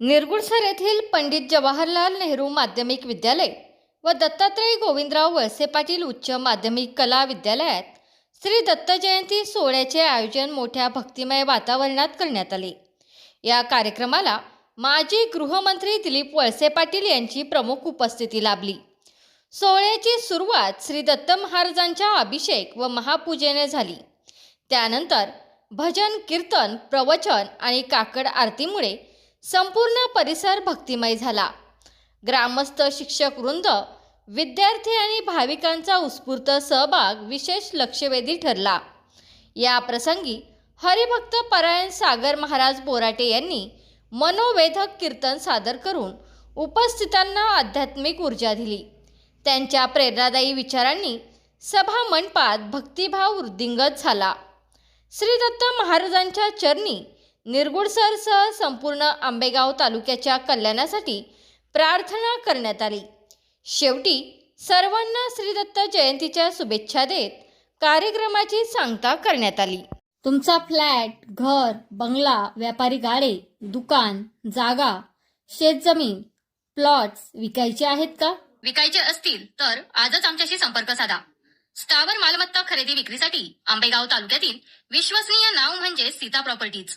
निरगुडसर येथील पंडित जवाहरलाल नेहरू माध्यमिक विद्यालय व दत्तात्रय गोविंदराव वळसे पाटील उच्च माध्यमिक कला विद्यालयात श्री दत्त जयंती सोहळ्याचे आयोजन मोठ्या भक्तिमय वातावरणात करण्यात आले. या कार्यक्रमाला माजी गृहमंत्री दिलीप वळसे पाटील यांची प्रमुख उपस्थिती लाभली. सोहळ्याची सुरुवात श्री दत्त महाराजांच्या अभिषेक व महापूजेने झाली. त्यानंतर भजन कीर्तन प्रवचन आणि काकड आरतीमुळे संपूर्ण परिसर भक्तिमय झाला. ग्रामस्थ शिक्षक वृंद विद्यार्थी आणि भाविकांचा उत्स्फूर्त सहभाग विशेष लक्षवेधी ठरला. या प्रसंगी हरिभक्त परायण सागर महाराज बोराटे यांनी मनोवेधक कीर्तन सादर करून उपस्थितांना आध्यात्मिक ऊर्जा दिली. त्यांच्या प्रेरणादायी विचारांनी सभा मंडपात भक्तिभाव वृद्धिंगत झाला. श्री दत्त महाराजांच्या चरणी निरगुडसरसह संपूर्ण आंबेगाव तालुक्याच्या कल्याणासाठी प्रार्थना करण्यात आली. शेवटी सर्वांना श्री दत्त जयंतीच्या शुभेच्छा देत कार्यक्रमाची सांगता करण्यात आली. तुमचा फ्लॅट घर बंगला व्यापारी गाडे दुकान जागा शेतजमीन प्लॉट्स विकायचे आहेत का? विकायचे असतील तर आजच आमच्याशी संपर्क साधा. स्थावर मालमत्ता खरेदी विक्रीसाठी आंबेगाव तालुक्यातील विश्वसनीय नाव म्हणजे सीता प्रॉपर्टीज.